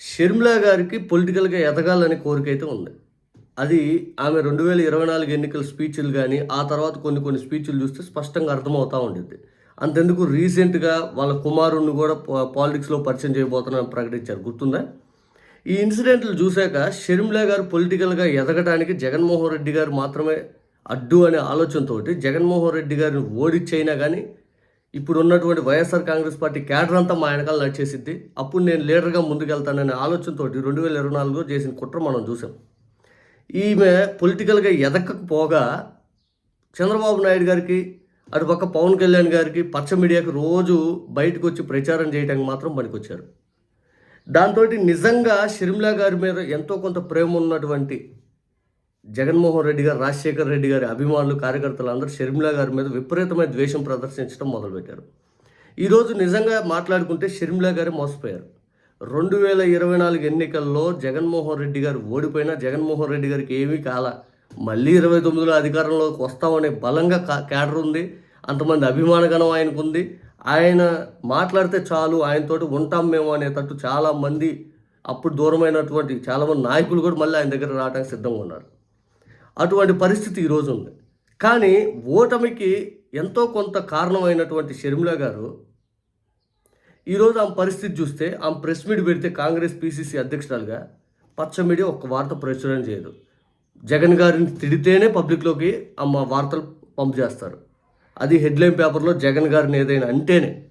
షర్మిలా గారికి పొలిటికల్గా ఎదగాలని కోరిక అయితే ఉంది. అది ఆమె రెండు వేల ఇరవై నాలుగు ఎన్నికల స్పీచ్లు కానీ ఆ తర్వాత కొన్ని కొన్ని స్పీచ్లు చూస్తే స్పష్టంగా అర్థమవుతూ ఉండేది. అంతెందుకు రీసెంట్గా వాళ్ళ కుమారుణ్ణి కూడా పాలిటిక్స్లో పరిచయం చేయబోతున్నారని ప్రకటించారు. గుర్తుందా? ఈ ఇన్సిడెంట్లు చూశాక షర్మిలా గారు పొలిటికల్గా ఎదగడానికి జగన్మోహన్ రెడ్డి గారు మాత్రమే అడ్డు అనే ఆలోచనతోటి జగన్మోహన్ రెడ్డి గారిని ఓడిచ్చైనా కానీ ఇప్పుడు ఉన్నటువంటి వైఎస్ఆర్ కాంగ్రెస్ పార్టీ క్యాడర్ అంతా మా వెనకాల నడిచేసిద్ది. అప్పుడు నేను లీడర్గా ముందుకెళ్తాననే ఆలోచనతో రెండు వేల ఇరవై నాలుగులో చేసిన కుట్ర మనం చూసాం ఈమె పొలిటికల్గా ఎదగకపోగా చంద్రబాబు నాయుడు గారికి అటుపక్క పవన్ కళ్యాణ్ గారికి పచ్చ మీడియాకి రోజు బయటకు వచ్చి ప్రచారం చేయడానికి మాత్రం పనికొచ్చారు. దాంతో నిజంగా షర్మిలా గారి మీద ఎంతో కొంత ప్రేమ ఉన్నటువంటి జగన్మోహన్ రెడ్డి గారు రాజశేఖర్ రెడ్డి గారి అభిమానులు కార్యకర్తలు అందరూ షర్మిలా గారి మీద విపరీతమైన ద్వేషం ప్రదర్శించడం మొదలుపెట్టారు. ఈరోజు నిజంగా మాట్లాడుకుంటే షర్మిలా గారే మోసపోయారు. రెండు వేల ఇరవై నాలుగు ఎన్నికల్లో జగన్మోహన్ రెడ్డి గారు ఓడిపోయినా జగన్మోహన్ రెడ్డి గారికి ఏమీ కాల. మళ్ళీ ఇరవై తొమ్మిదిలో అధికారంలోకి వస్తామనే బలంగా క్యాడర్ ఉంది. అంతమంది అభిమానగణం ఆయనకుంది. ఆయన మాట్లాడితే చాలు ఆయనతోటి ఉంటాం మేము అనేటట్టు చాలామంది అప్పుడు దూరమైనటువంటి చాలామంది నాయకులు కూడా మళ్ళీ ఆయన దగ్గర రావడానికి సిద్ధంగా ఉన్నారు. అటువంటి పరిస్థితి ఈరోజు ఉంది. కానీ ఓటమికి ఎంతో కొంత కారణమైనటువంటి షర్మిల గారు ఈరోజు ఆమె పరిస్థితి చూస్తే ఆమె ప్రెస్ మీట్ పెడితే కాంగ్రెస్ పీసీసీ అధ్యక్షురాలుగా పచ్చ మీడియా ఒక్క వార్త ప్రచురణ చేయదు. జగన్ గారిని తిడితేనే పబ్లిక్లోకి ఆమె వార్తలు పంప్ చేస్తారు. అది హెడ్లైన్ పేపర్లో జగన్ గారిని ఏదైనా అంటేనే.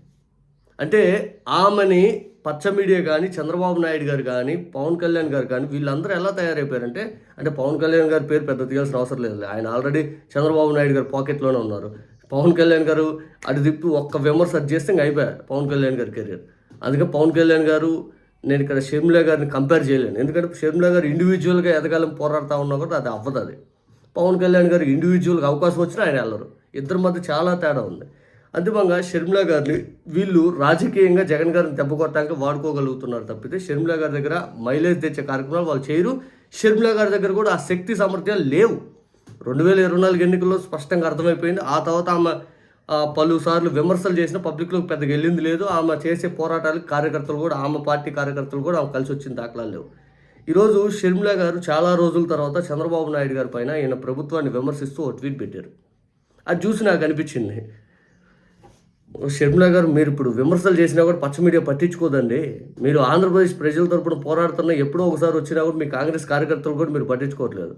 అంటే ఆమెని పచ్చ మీడియా కానీ చంద్రబాబు నాయుడు గారు కానీ పవన్ కళ్యాణ్ గారు కానీ వీళ్ళందరూ ఎలా తయారైపోయారంటే అంటే పవన్ కళ్యాణ్ గారి పేరు పెద్ద తీయాల్సిన అవసరం లేదు ఆయన ఆల్రెడీ చంద్రబాబు నాయుడు గారు పాకెట్లోనే ఉన్నారు. పవన్ కళ్యాణ్ గారు అటు తిప్పి ఒక్క విమర్శ అది చేస్తే ఇంకా అయిపోయారు పవన్ కళ్యాణ్ గారి కెరీర్. అందుకే పవన్ కళ్యాణ్ గారు నేను ఇక్కడ షర్మిలా గారిని కంపేర్ చేయలేను. ఎందుకంటే షర్మిలా గారు ఇండివిజువల్గా ఎదగాలని పోరాడుతూ ఉన్నా కూడా అది అవ్వదు అది. పవన్ కళ్యాణ్ గారు ఇండివిజువల్గా అవకాశం వచ్చినా ఆయన వెళ్ళరు. ఇద్దరి మధ్య చాలా తేడా ఉంది. అంతిమంగా షర్మిలా గారిని వీళ్ళు రాజకీయంగా జగన్ గారిని దెబ్బ కొట్టడానికి వాడుకోగలుగుతున్నారు తప్పితే షర్మిలా గారి దగ్గర మైలేజ్ తెచ్చే కార్యక్రమాలు వాళ్ళు చేయరు. షర్మిలా గారి దగ్గర కూడా ఆ శక్తి సామర్థ్యాలు లేవు. రెండు వేల ఇరవై నాలుగు ఎన్నికల్లో స్పష్టంగా అర్థమైపోయింది. ఆ తర్వాత ఆమె పలుసార్లు విమర్శలు చేసిన పబ్లిక్లోకి పెద్దగా వెళ్ళింది లేదు. ఆమె చేసే పోరాటాలకు కార్యకర్తలు కూడా ఆమె పార్టీ కార్యకర్తలు కూడా ఆమె కలిసి వచ్చిన దాఖలాలు లేవు. ఈరోజు షర్మిలా గారు చాలా రోజుల తర్వాత చంద్రబాబు నాయుడు గారి పైన ఈయన ప్రభుత్వాన్ని విమర్శిస్తూ ఓ ట్వీట్ పెట్టారు. అది చూసి నాకు అనిపించింది షర్మిల గారు మీరు ఇప్పుడు విమర్శలు చేసినా కూడా పచ్చ మీడియా పట్టించుకోదండి. మీరు ఆంధ్రప్రదేశ్ ప్రజల తరపున పోరాడుతున్న ఎప్పుడో ఒకసారి వచ్చినా కూడా మీ కాంగ్రెస్ కార్యకర్తలు కూడా మీరు పట్టించుకోవట్లేదు.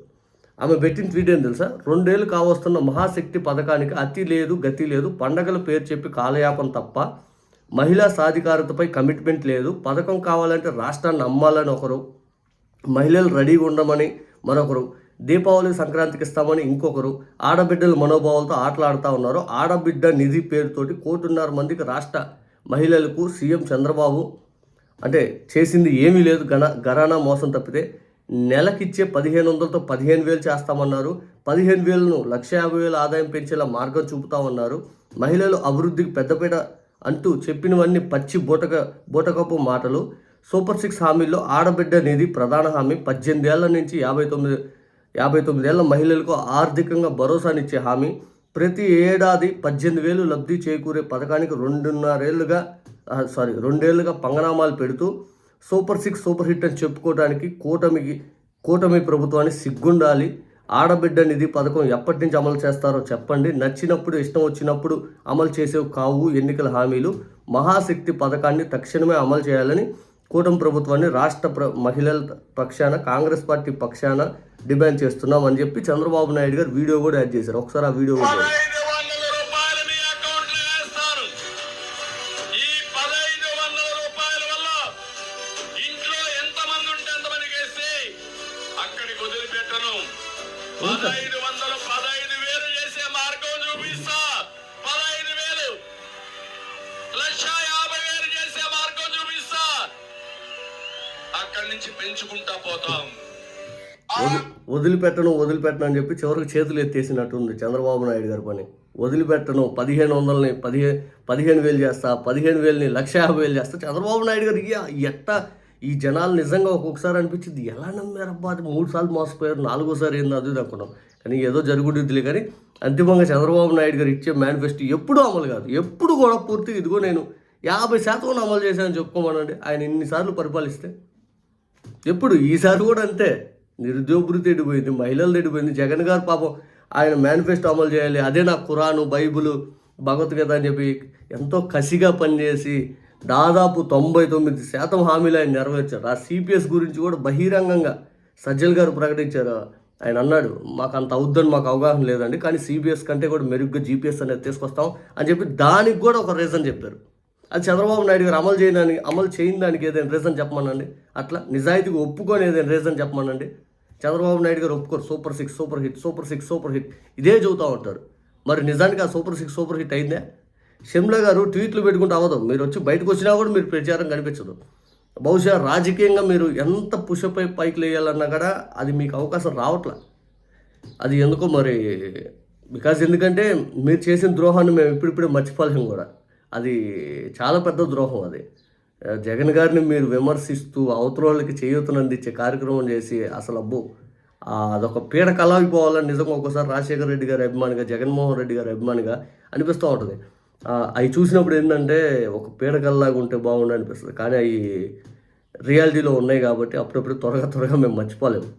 ఆమె పెట్టిన ట్వీట్ ఏం తెలుసా? రెండేళ్ళు కావస్తున్న మహాశక్తి పథకానికి అతి లేదు గతి లేదు పండగల పేరు చెప్పి కాలయాపన తప్ప మహిళా సాధికారతపై కమిట్మెంట్ లేదు. పథకం కావాలంటే రాష్ట్రాన్ని అమ్మాలని ఒకరు మహిళలు రెడీగా ఉండమని మరొకరు దీపావళి సంక్రాంతికి ఇస్తామని ఇంకొకరు ఆడబిడ్డల మనోభావాలతో ఆటలాడుతూ ఉన్నారు. ఆడబిడ్డ నిధి పేరుతోటి కోటిన్నర మందికి రాష్ట్ర మహిళలకు సీఎం చంద్రబాబు అంటే చేసింది ఏమీ లేదు. గణ గరానా మోసం తప్పితే నెలకిచ్చే పదిహేను వందలతో పదిహేను వేలు చేస్తామన్నారు. పదిహేను వేలను లక్ష యాభై వేల ఆదాయం పెంచేలా మార్గం చూపుతామన్నారు మహిళలు అభివృద్ధికి పెద్దపీట అంటూ చెప్పినవన్నీ పచ్చి బూటక బూటకపు మాటలు. సూపర్ సిక్స్ హామీల్లో ఆడబిడ్డ నిధి ప్రధాన హామీ పద్దెనిమిదేళ్ళ నుంచి యాభై తొమ్మిది యాభై తొమ్మిదేళ్ళ మహిళలకు ఆర్థికంగా భరోసానిచ్చే హామీ ప్రతి ఏడాది పద్దెనిమిది వేలు లబ్ధి చేకూరే పథకానికి రెండున్నరేళ్ళుగా సారీ రెండేళ్ళుగా పంగనామాలు పెడుతూ సూపర్ సిక్స్ సూపర్ హిట్ అని చెప్పుకోవడానికి కూటమికి కూటమి ప్రభుత్వాన్ని సిగ్గుండాలి. ఆడబిడ్డ నిధి పథకం ఎప్పటి నుంచి అమలు చేస్తారో చెప్పండి. నచ్చినప్పుడు ఇష్టం వచ్చినప్పుడు అమలు చేసేవి కావు ఎన్నికల హామీలు. మహాశక్తి పథకాన్ని తక్షణమే అమలు చేయాలని కూటమి ప్రభుత్వాన్ని రాష్ట్ర ప్ర మహిళల పక్షాన కాంగ్రెస్ పార్టీ పక్షాన డిమాండ్ చేస్తున్నాం అని చెప్పి చంద్రబాబు నాయుడు గారు వీడియో కూడా యాడ్ చేశారు. ఒకసారి ఆ వీడియో కూడా పదహైదు వందలు పదహైదు వేలు చేసే మార్గం చూపిస్తా. నుంచి పెంచుకుంటా పోతాం. వదిలిపెట్టను వదిలిపెట్టను అని చెప్పి చివరికి చేతులు ఎత్తేసినట్టుంది చంద్రబాబు నాయుడు గారి పని. వదిలిపెట్టను పదిహేను వందలని పదిహేను పదిహేను వేలు చేస్తా పదిహేను వేలని లక్ష యాభై వేలు చేస్తా. చంద్రబాబు నాయుడు గారు ఎట్ట ఈ జనాలు నిజంగా ఒక్కొక్కసారి అనిపించింది ఎలా నమ్మారబ్బా అది మూడు సార్లు మోసపోయారు నాలుగోసారి ఏంది అది అనుకున్నాం. కానీ ఏదో జరుగుతుందిలే కానీ అంతిమంగా చంద్రబాబు నాయుడు గారు ఇచ్చే మేనిఫెస్టో ఎప్పుడూ అమలు కాదు. ఎప్పుడు కూడా పూర్తిగా ఇదిగో నేను యాభై శాతం అమలు చేశానని చెప్పుకోమనండి. ఆయన ఇన్నిసార్లు పరిపాలిస్తే ఎప్పుడు ఈసారి కూడా అంతే. నిరుద్యోగులు భృతి ఎడిపోయింది మహిళలు ఎడిపోయింది జగన్ గారు పాపం ఆయన మేనిఫెస్టో అమలు చేయాలి. అదే నా ఖురాను బైబుల్ భగవద్గీత అని చెప్పి ఎంతో కసిగా పనిచేసి దాదాపు తొంభై తొమ్మిది శాతం హామీలు ఆయన నెరవేర్చారు. ఆ సిపిఎస్ గురించి కూడా బహిరంగంగా సజ్జల్ గారు ప్రకటించారు. ఆయన అన్నాడు మాకు అంత అవుద్దని మాకు అవగాహన లేదండి కానీ సిబిఎస్ కంటే కూడా మెరుగ్గా జీపీఎస్ అనేది తీసుకొస్తాం అని చెప్పి దానికి కూడా ఒక రీజన్ చెప్పారు. అది చంద్రబాబు నాయుడు గారు అమలు చేయడానికి అమలు చేయని దానికి ఏదైనా రీజన్ చెప్పమనండి? అట్లా నిజాయితీగా ఒప్పుకొని ఏదైనా రీజన్ చెప్పమనండి? చంద్రబాబు నాయుడు గారు ఒప్పుకోరు. Super six super hit super six super hit. ఇదే చెబుతూ ఉంటారు. మరి నిజానికి ఆ సూపర్ సిక్స్ సూపర్ హిట్ అయిందే? షిమ్లా గారు ట్వీట్లు పెట్టుకుంటూ అవ్వదు. మీరు వచ్చి బయటకు వచ్చినా కూడా మీరు ప్రచారం కనిపించదు. బహుశా రాజకీయంగా మీరు ఎంత పుషపై పైకి లేయాలన్నా కూడా అది మీకు అవకాశం రావట్లా. అది ఎందుకో మరి బికాజ్ ఎందుకంటే మీరు చేసిన ద్రోహాన్ని మేము ఇప్పుడిప్పుడే మర్చిపోలేము కూడా. అది చాలా పెద్ద ద్రోహం అది. జగన్ గారిని మీరు విమర్శిస్తూ అవతరాలకి వాళ్ళకి కార్యక్రమం చేసి అసలు అబ్బో అదొక పీడ కలాగిపోవాలని నిజంగా ఒక్కోసారి రాజశేఖర రెడ్డి గారి అభిమానిగా జగన్మోహన్ రెడ్డి గారి అభిమానిగా అనిపిస్తూ ఉంటుంది. అవి చూసినప్పుడు ఏంటంటే ఒక పీడ కల్లాగా ఉంటే బాగుండు అనిపిస్తుంది. కానీ అవి రియాలిటీలో ఉన్నాయి కాబట్టి అప్పుడప్పుడు త్వరగా త్వరగా మేము మర్చిపోలేము.